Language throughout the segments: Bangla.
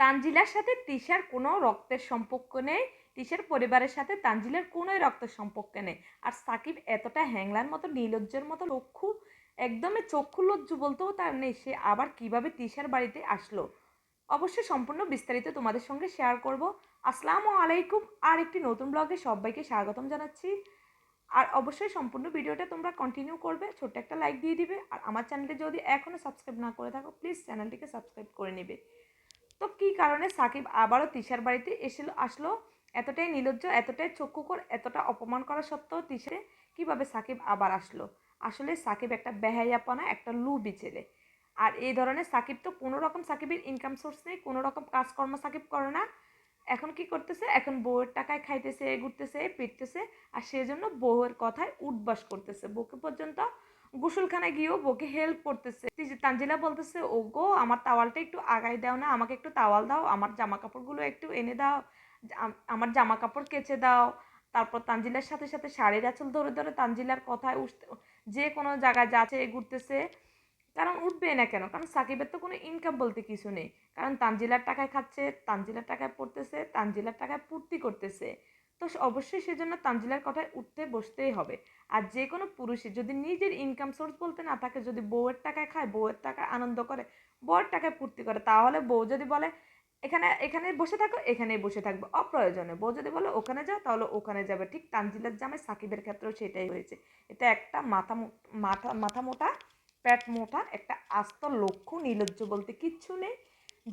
তানজিলার সাথে তিশার কোনো রক্তের সম্পর্ক নেই। তিশার পরিবারের সাথে তানজিলার কোনোই রক্তের সম্পর্ক নেই। আর সাকিব এতটা হ্যাংলার মতো, নীলজ্জের মতো লক্ষ্য, একদমই চক্ষু লজ্জু বলতেও তার নেই সে আবার কীভাবে তিশার বাড়িতে আসলো। অবশ্যই সম্পূর্ণ বিস্তারিত তোমাদের সঙ্গে শেয়ার করব। আসসালামু আলাইকুম, আর একটি নতুন ব্লগে সবাইকে স্বাগতম জানাচ্ছি। আর অবশ্যই সম্পূর্ণ ভিডিওটা তোমরা কন্টিনিউ করবে, ছোট্ট একটা লাইক দিয়ে দিবে। আর আমার চ্যানেলটি যদি এখনও সাবস্ক্রাইব না করে থাকো প্লিজ চ্যানেলটিকে সাবস্ক্রাইব করে নেবে। তো কী কারণে সাকিব আবারও তিশার বাড়িতে এসে আসলো? এতটাই নির্লজ্জ এতটাই চক্ষুকর, এতটা অপমান করা সত্ত্বেও তিশারে কীভাবে সাকিব আবার আসলো? আসলে সাকিব একটা বেহাইয়াপনা একটা লুবি ছেলে। আর এই ধরনের সাকিব তো কোনো রকম সাকিবের ইনকাম সোর্স নেই, কোনো রকম কাজকর্ম সাকিব করে না। এখন কি করতেছে? এখন বউয়ের টাকায় খাইতেছে, ঘুরতেছে পিটতেছে আর সেজন্য বউয়ের কথায় উঠবাস করতেছে। বউকে পর্যন্ত গোসলখানায় গিয়েও বউকে হেল্প করতেছে। তানজিলা বলতেছে ও গো আমার তাওয়ালটা একটু আগাই দাও না, আমাকে একটু তাওয়াল দাও, আমার জামা কাপড়গুলো একটু এনে দাও আমার জামা কাপড় কেচে দাও। তারপর তানজিলার সাথে সাথে শাড়ির আঁচল ধরে ধরে তানজিলার কথায় উঠতে যে কোনো জায়গায় যাচ্ছে, ঘুরতেছে। কারণ উঠবে না কেন? কারণ সাকিবের তো কোনো ইনকাম বলতে কিছু নেই। কারণ তানজিলার টাকায় খাচ্ছে, তানজিলার টাকায় পড়তেছে, তানজিলার টাকায় পূর্তি করতেছে। তো অবশ্যই সেজন্য তানজিলার কথায় উঠতে বসতেই হবে। আর যে কোনো পুরুষের যদি নিজের ইনকাম সোর্স বলতে না থাকে, যদি বউয়ের টাকায় খায়, বউয়ের টাকায় আনন্দ করে, বউয়ের টাকায় পূর্তি করে, তাহলে বউ যদি বলে, এখানে এখানে বসে থাকো, এখানেই বসে থাকবে। অপ্রয়োজনে বউ যদি বলে, ওখানে যাও, তাহলে ওখানে যাবে। ঠিক তানজিলার জামাই সাকিবের ক্ষেত্রেও সেটাই হয়েছে। এটা একটা মাথা মাথা মাথা মোটা প্যাট মোটা, একটা আস্ত লক্ষ্য নির্লজ্জ বলতে কিচ্ছু নেই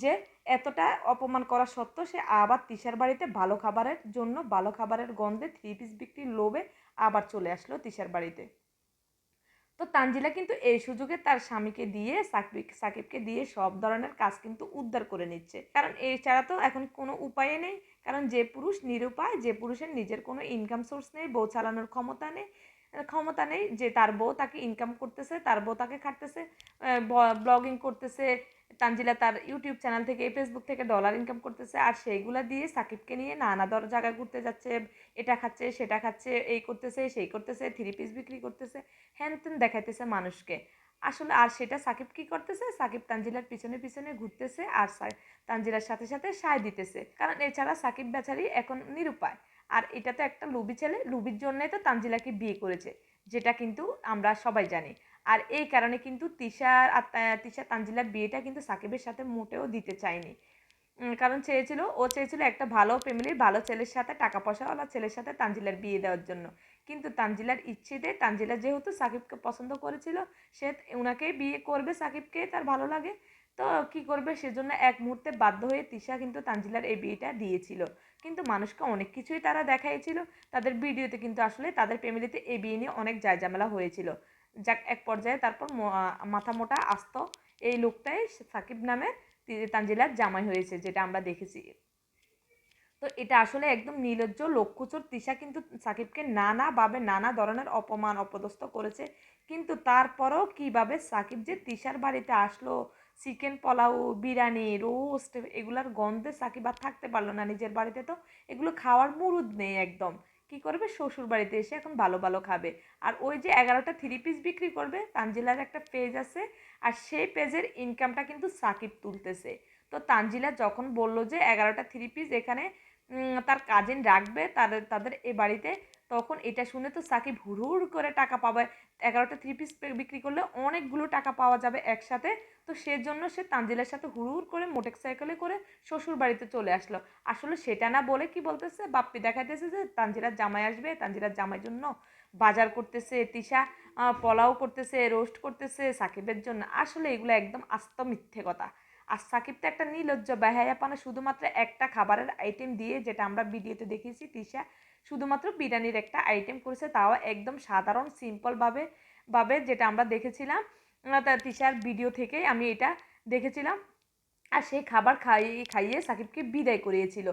যে এতটা অপমান করা সত্ত্বেও সে আবার তিশার বাড়িতে ভালো খাবারের জন্য ভালো খাবারের গন্ধে থ্রি পিস বিক্রির লোভে আবার চলে আসলো তিশার বাড়িতে। তো তানজিলা কিন্তু এই সুযোগে তার স্বামীকে দিয়ে, সাকিব, সাকিবকে দিয়ে সব ধরনের কাজ কিন্তু উদ্ধার করে নিচ্ছে। কারণ এছাড়া তো এখন কোনো উপায় নেই। কারণ যে পুরুষ নিরুপায়, যে পুরুষের নিজের কোনো ইনকাম সোর্স নেই, বউ চালানোর ক্ষমতা নেই ক্ষমতা নেই যে তার বউ তাকে ইনকাম করতেছে, তার বউ তাকে খাটতেছে ব্লগিং করতেছে, তানজিলা তার ইউটিউব চ্যানেল থেকে ফেসবুক থেকে ডলার ইনকাম করতেছে, আর সেইগুলা দিয়ে সাকিবকে নিয়ে নানা দর, জায়গায় ঘুরতে যাচ্ছে, এটা খাচ্ছে, সেটা খাচ্ছে, এই করতেছে, সেই করতেছে থ্রি পিস বিক্রি করতেছে হ্যান ত্যান দেখাইতেছে মানুষকে। আসলে আর সেটা সাকিব কি করতেছে? সাকিব তানজিলার পিছনে পিছনে ঘুরতেছে আর তানজিলার সাথে সাথে সায় দিতেছে। কারণ এছাড়া সাকিব বেচারি এখন নিরুপায়। আর এটা তো একটা লুবি ছেলে, লুবির জন্যই তো তানজিলাকে বিয়ে করেছে, যেটা কিন্তু আমরা সবাই জানি। আর এই কারণে কিন্তু তিশার আর তিশা তানজিলার বিয়েটা কিন্তু সাকিবের সাথে মোটেও দিতে চায়নি। কারণ চেয়েছিল, ও চেয়েছিল একটা ভালো ফ্যামিলির ভালো ছেলের সাথে টাকা পয়সাওয়ালা ছেলের সাথে তানজিলার বিয়ে দেওয়ার জন্য। কিন্তু তানজিলার ইচ্ছেতে, তানজিলা যেহেতু সাকিবকে পছন্দ করেছিল, সে ওনাকেই বিয়ে করবে সাকিবকে, তার ভালো লাগে। তো কি করবে? সেজন্য এক মুহূর্তে বাধ্য হয়ে তিশা কিন্তু তানজিলার এই বিয়েটা দিয়েছিল। কিন্তু মানুষকে অনেক কিছুই তারা দেখাইছিল। তাদের ভিডিওতে কিন্তু আসলে তাদের ফ্যামিলিতে এই বিয়ে নিয়ে অনেক জায়জামেলা হয়েছিল। যাক, এক পর্যায়ে তারপর মাথা মোটা, আস্ত এই লোকটাই সাকিব নামে তানজিলার জামাই হয়েছে, যেটা আমরা দেখেছি। তো এটা আসলে একদম নির্লজ্জ লক্ষ্যচোর তিশা কিন্তু সাকিবকে নানাভাবে নানা ধরনের অপমান, অপদস্থ করেছে। কিন্তু তারপরেও কীভাবে সাকিব যে তিশার বাড়িতে আসলো চিকেন পোলাও, বিরিয়ানি রোস্ট এগুলার গন্ধে সাকিব আর থাকতে পারল না নিজের বাড়িতে তো। এগুলো খাওয়ার মুরুদ নেই একদম। কি করবে? শ্বশুর বাড়িতে এসে এখন ভালো ভালো খাবে। আর ওই যে এগারোটা থ্রি পিস বিক্রি করবে, তানজিলার একটা পেজ আছে। আর সেই পেজের ইনকামটা কিন্তু সাকিব তুলতেছে। তো তানজিলা যখন বলল যে এগারোটা থ্রি পিস এখানে তার কাজিন রাখবে, তাদের তাদের এ বাড়িতে, তখন এটা শুনে তো সাকিব হুড় করে টাকা পাবে। এগারোটা থ্রি পিস বিক্রি করলে অনেকগুলো টাকা পাওয়া যাবে একসাথে। তো সেজন্য সে তানজিলার সাথে হুড় করে মোটরসাইকেলে করে শ্বশুর বাড়িতে চলে আসলো। আসলে সেটা না বলে কি বলতেছে? বাপ্পি দেখাইতেছে যে তানজিলার জামাই আসবে তানজিলার জামাই জন্য বাজার করতেছে, তিশা পোলাও করতেছে রোস্ট করতেছে, সাকিবের জন্য। আসলে এগুলো একদম আস্ত মিথ্যে কথা। আর সাকিব তো একটা নির্লজ্জ বেহায়াপানা শুধুমাত্র একটা খাবারের আইটেম দিয়ে, যেটা আমরা ভিডিওতে দেখিয়েছি, তিশা। শুধুমাত্র বিরিয়ানির একটা আইটেম করেছে, তাও একদম সাধারণ সিম্পলভাবে ভাবে যেটা আমরা দেখেছিলাম। তিশার ভিডিও থেকেই আমি এটা দেখেছিলাম। আর সেই খাবার খাইয়ে খাইয়ে সাকিবকে বিদায় করিয়েছিল।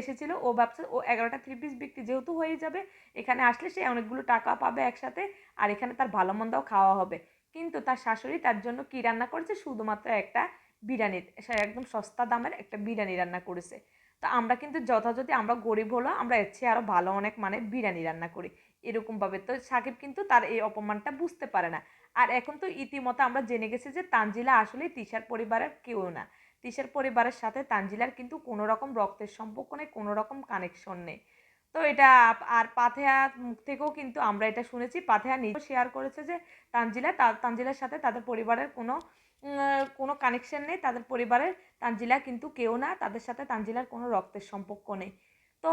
এসেছিল, ও ভাবছে ও এগারোটা থ্রি পিস বিক্রি যেহেতু হয়ে যাবে, এখানে আসলে সে অনেকগুলো টাকা পাবে একসাথে, আর এখানে তার ভালো মন্দাও খাওয়া হবে। কিন্তু তার শাশুড়ি তার জন্য কি রান্না করেছে? শুধুমাত্র একটা বিরিয়ানি একদম সস্তা দামের একটা বিরিয়ানি রান্না করেছে। তো আমরা কিন্তু যথাযথ, আমরা গরিব হলো আমরা এর চেয়ে আরও ভালো অনেক মানে বিরিয়ানি রান্না করি, এরকমভাবে। তো সাকিব কিন্তু তার এই অপমানটা বুঝতে পারে না। আর এখন তো ইতিমধ্যে আমরা জেনে গেছি যে তানজিলা আসলে তিশার পরিবারের কেউ না। তিশার পরিবারের সাথে তানজিলার কিন্তু কোনো রকম রক্তের সম্পর্ক নেই, কোনো রকম কানেকশন নেই। তো এটা আর পাথেয়া মুখ থেকেও কিন্তু আমরা এটা শুনেছি, পাথেয়া নিজেও শেয়ার করেছে যে তানজিলা তানজিলার সাথে তাদের পরিবারের কোনো কোনো কানেকশন নেই। তাদের পরিবারের তানজিলা কিন্তু কেউ না। তাদের সাথে তানজিলার কোনো রক্তের সম্পর্ক নেই। তো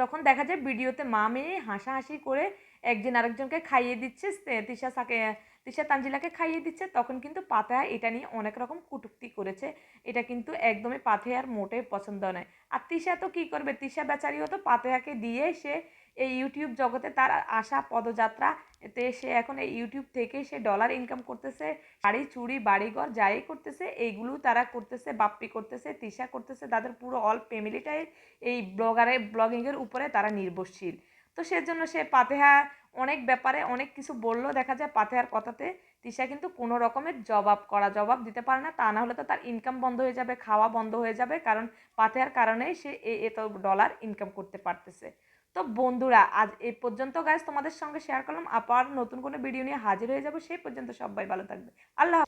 যখন দেখা যায় ভিডিওতে মা মেয়ে হাসাহাসি করে একজন আরেকজনকে খাইয়ে দিচ্ছে তিশা সাকে, তিশা তানজিলাকে খাইয়ে দিচ্ছে, তখন কিন্তু পাতেহা এটা নিয়ে অনেক রকম কটূক্তি করেছে। এটা কিন্তু একদমই পাথেয়ার মোটেই পছন্দ নয়। আর তিশা তো কী করবে? তিশা বেচারিও তো পাতেহাকে দিয়ে সে এই ইউটিউব জগতে তার আশা পদযাত্রা এতে সে এখন এই ইউটিউব থেকে সে ডলার ইনকাম করতেছে, শাড়ি, চুড়ি, বাড়িঘর যাই করতেছে, এইগুলো তারা করতেছে, বাপ্পি করতেছে, তিশা করতেছে, তাদের পুরো অল ফ্যামিলিটাই এই ব্লগারে ব্লগিংয়ের উপরে তারা নির্ভরশীল। তো সেজন্য সে পাতেহা অনেক ব্যাপারে অনেক কিছু বলল দেখা যায় পাতেহার কথাতে তিশা কিন্তু কোনো রকমের জবাব করা, জবাব দিতে পারে না। তা না হলে তো তার ইনকাম বন্ধ হয়ে যাবে, খাওয়া বন্ধ হয়ে যাবে, কারণ পাতেহার কারণেই সে এত ডলার ইনকাম করতে পারতেছে। তো বন্ধুরা, আজ এ পর্যন্ত গাইজ তোমাদের সঙ্গে শেয়ার করলাম। আবার নতুন কোনো ভিডিও নিয়ে হাজির হয়ে যাব। সেই পর্যন্ত সবাই ভালো থাকবে। আল্লাহ।